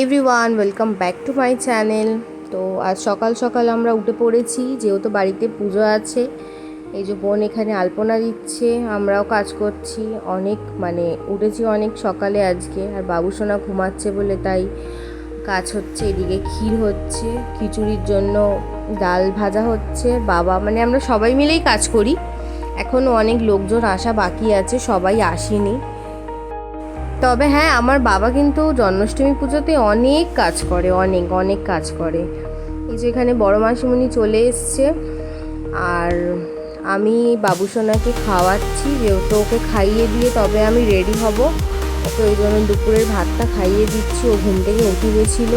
Everyone welcome back to my channel তো আজ সকাল সকাল আমরা উঠে পড়েছি, যেহেতু বাড়িতে পুজো আছে, এই যে বোন এখানে আলপনা দিচ্ছে, আমরাও কাজ করছি। অনেক মানে উঠেছি অনেক সকালে আজকে, আর বাবুসোনা ঘুমাচ্ছে বলে তাই কাজ হচ্ছে, এদিকে ক্ষীর হচ্ছে, খিচুড়ির জন্য ডাল ভাজা হচ্ছে, বাবা মানে আমরা সবাই মিলেই কাজ করি। এখনও অনেক লোকজন আসা বাকি আছে, সবাই আসেনি। তবে হ্যাঁ আমার বাবা কিন্তু জন্মাষ্টমী পুজোতে অনেক কাজ করে, অনেক অনেক কাজ করে। এই যে এখানে বড় মাসিমণি চলে এসছে আর আমি বাবুসোনাকে খাওয়াচ্ছি, যেহেতু ওকে খাইয়ে দিয়ে তবে আমি রেডি হব। ওকে ওই জন্য দুপুরের ভাতটা খাইয়ে দিচ্ছি, ও ঘুম থেকে উঠে গেছিল।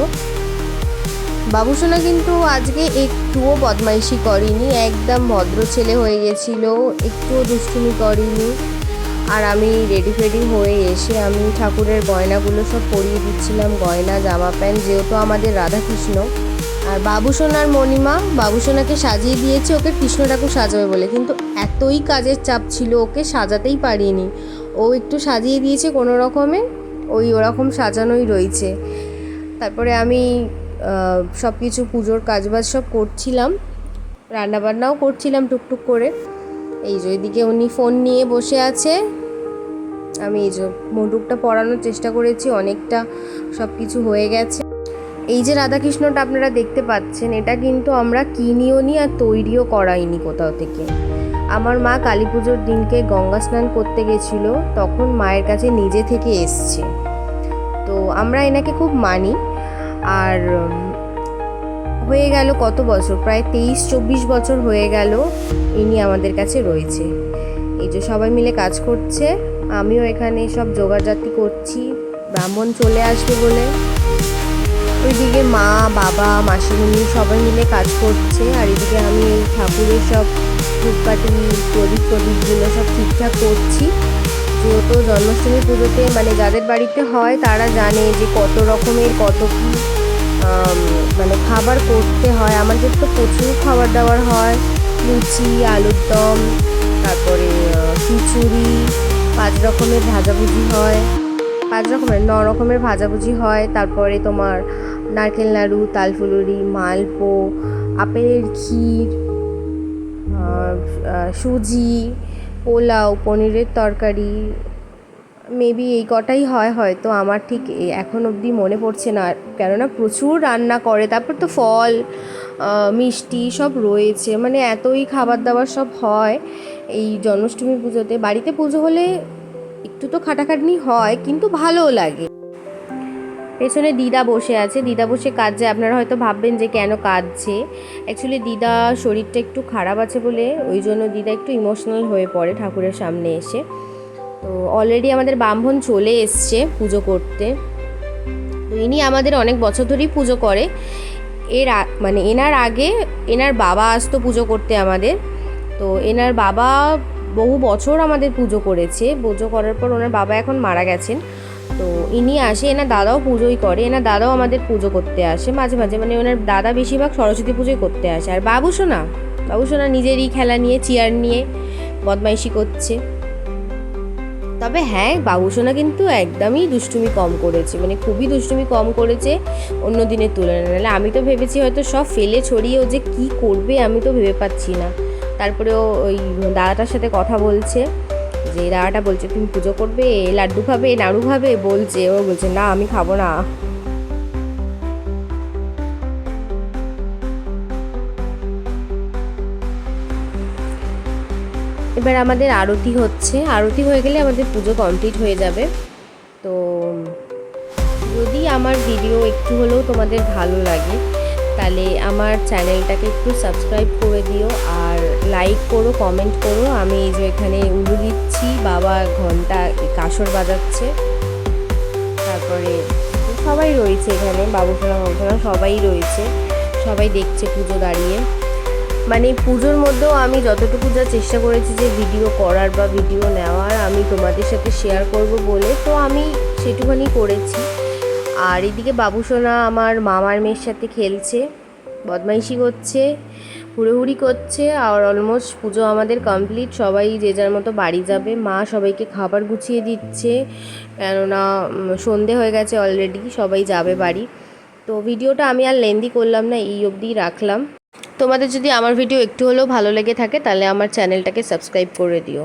বাবুসোনা কিন্তু আজকে একটুও বদমাইশি করেনি, একদম ভদ্র ছেলে হয়ে গেছিল, একটুও দুষ্টুমি করেনি। আর আমি রেডি ফেডি হয়ে এসে আমি ঠাকুরের গয়নাগুলো সব পরিয়ে দিচ্ছিলাম, গয়না, জামা প্যান্ট, যেহেতু আমাদের রাধাকৃষ্ণ। আর বাবুসোনার মণিমা বাবুসোনাকে সাজিয়ে দিয়েছে, ওকে কৃষ্ণ ঠাকুর সাজাবে বলে। কিন্তু এতই কাজের চাপ ছিল, ওকে সাজাতেই পারিনি। ও একটু সাজিয়ে দিয়েছে কোনো রকমে, ওই ওরকম সাজানোই রয়েছে। তারপরে আমি সব কিছু পুজোর কাজবাজ সব করছিলাম। রান্নাবান্নাও করছিলাম টুকটুক করে। এই যে ওইদিকে উনি ফোন নিয়ে বসে আছে। আমি এই যে মন্ডুকটা পড়ানোর চেষ্টা করেছি, অনেকটা সব কিছু হয়ে গেছে। এই যে রাধাকৃষ্ণটা আপনারা দেখতে পাচ্ছেন, এটা কিন্তু আমরা কিনিও নি আর তৈরিও করাইনি কোথাও থেকে। আমার মা কালী পুজোর দিনকে গঙ্গা স্নান করতে গেছিল, তখন মায়ের কাছে নিজে থেকে এসছে। তো আমরা এনাকে খুব মানি, আর হয়ে গেল কত বছর? প্রায় তেইশ, চব্বিশ বছর হয়ে গেল ইনি আমাদের কাছে রয়েছে। এই যে সবাই মিলে কাজ করছে, আমিও এখানে সব জোগাড়জাতি করছি, ব্রাহ্মণ চলে আসবে বলে। ওইদিকে মা, বাবা, মাসিমণি সবাই মিলে কাজ করছে, আর এদিকে আমি এই ঠাকুরের সব ধূপকাঠি, প্রদীপ, প্রদীপগুলো সব ঠিকঠাক করছি। যেহেতু জন্মাষ্টমী পুজোতে মানে যাদের বাড়িতে হয় তারা জানে যে কত রকমের কত কী মানে খাবার করতে হয়। আমাদের তো প্রচুর খাবার দাবার হয়, লুচি, আলুর দম, তারপরে খিচুড়ি, পাঁচ রকমের ভাজাভুজি হয়। পাঁচ রকমের, ন রকমের ভাজাভুজি হয়। তারপরে তোমার নারকেল নাড়ু, তালফুলুরি, মালপো, আপেলের ক্ষীর সুজি, পোলাও, পনিরের তরকারি মেবি এই কটাই হয় হয়তো, আমার ঠিক এখন অবধি মনে পড়ছে না। কেননা প্রচুর রান্না করে, তারপর তো ফল মিষ্টি সব রয়েছে। মানে এতই খাবার দাবার সব হয় এই জন্মাষ্টমী পুজোতে। বাড়িতে পুজো হলে একটু তো খাটাখাটনি হয়, কিন্তু ভালোও লাগে। পেছনে দিদা বসে আছে। দিদা বসে কাঁদছে। আপনারা হয়তো ভাববেন যে কেন কাঁদছে। অ্যাকচুয়ালি দিদা শরীরটা একটু খারাপ আছে বলে, ওই জন্য দিদা একটু ইমোশনাল হয়ে পড়ে ঠাকুরের সামনে এসে। তো অলরেডি আমাদের ব্রাহ্মণ চলে এসছে পুজো করতে। তো ইনি আমাদের অনেক বছর ধরেই পুজো করে। এর মানে এনার আগে এনার বাবা আসতো পুজো করতে আমাদের। তো এনার বাবা বহু বছর আমাদের পুজো করেছে। পুজো করার পর ওনার বাবা এখন মারা গেছেন। তো ইনি আসে, এনার দাদাও পুজোই করে। এনার দাদাও আমাদের পুজো করতে আসে মাঝে মাঝে। মানে ওনার দাদা বেশিরভাগ সরস্বতী পুজোই করতে আসে। আর বাবুসোনা বাবুসোনা নিজেরই খেলা নিয়ে চেয়ার নিয়ে বদমাইশি করছে। তবে হ্যাঁ বাবুসোনা কিন্তু একদমই দুষ্টুমি কম করেছে মানে খুবই দুষ্টুমি কম করেছে অন্য দিনের তুলনায়। নাহলে আমি তো ভেবেছি হয়তো সব ফেলে ছড়িয়ে ও যে কী করবে আমি তো ভেবে পাচ্ছি না। তারপরে ওই দাদাটার সাথে কথা বলছে, যে দাদাটা বলছে, তুমি পুজো করবে, লাড্ডু খাবে, নাড়ু খাবে? বলছে, ও বলছে, না, আমি খাব না। এবার আমাদের আরতি হচ্ছে। আরতি হয়ে গেলে আমাদের পুজো কমপ্লিট হয়ে যাবে। তো, যদি আমার ভিডিও একটু হলেও তোমাদের ভালো লাগে, তাহলে আমার চ্যানেলটাকে একটু সাবস্ক্রাইব করে দিও আর লাইক করো, কমেন্ট করো। আমি এই যে এখানে উলু দিচ্ছি, বাবা ঘণ্টা কাসর বাজাচ্ছে। তারপরে সবাই রয়েছে এখানে, বাবুসোনা বাবুসোনা সবাই রয়েছে। সবাই দেখছে পুজো দাঁড়িয়ে। মানে পুজোর মধ্যেও আমি যতটুকু যা চেষ্টা করেছি যে ভিডিও করার বা ভিডিও নেওয়ার, আমি তোমাদের সাথে শেয়ার করব বলে, তো আমি সেটুখানি করেছি। আর এদিকে বাবুসোনা আমার মামার মেয়ের সাথে খেলছে, বদমাইশি করছে, হুড়োহুড়ি করছে, আর অলমোস্ট পুজো আমাদের কমপ্লিট সবাই যে যার মতো বাড়ি যাবে, মা সবাইকে খাবার গুছিয়ে দিচ্ছে, কেননা সন্ধে হয়ে গেছে অলরেডি সবাই যাবে বাড়ি। তো ভিডিওটা আমি আর লেন্দি করলাম না, এই অবধি রাখলাম। তোমাদের যদি আমার ভিডিও একটু হলেও ভালো লেগে থাকে, তাহলে আমার চ্যানেলটাকে সাবস্ক্রাইব করে দিও।